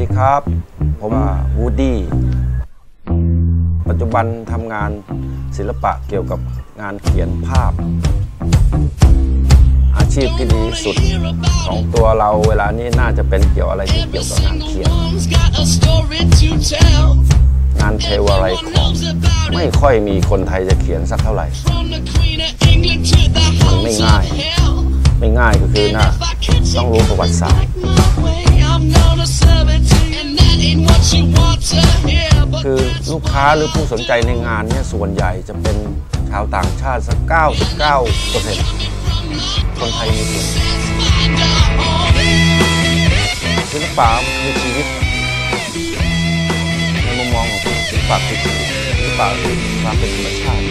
ดีครับ ผมวูดดี้ ปัจจุบันทำงานศิลปะเกี่ยวกับงานเขียนภาพ อาชีพที่ดีสุดของตัวเราเวลานี้น่าจะเป็นเกี่ยวอะไรที่เกี่ยวกับงานเขียน งานเทวอะไรของไม่ค่อยมีคนไทยจะเขียนสักเท่าไหร่ มันไม่ง่าย ไม่ง่ายก็คือน่าต้องรู้ประวัติศาสตร์ คือลูกค้าหรือผู้สนใจในงานเนี่ยส่วนใหญ่จะเป็นชาวต่างชาติสัก 99เปอร์เซ็นต์คนไทยมีส่วนศิลปะมันคือชีวิตในมุมมองของศิลปะคือชีวิตศิลปะคือความเป็นธรรมชาติ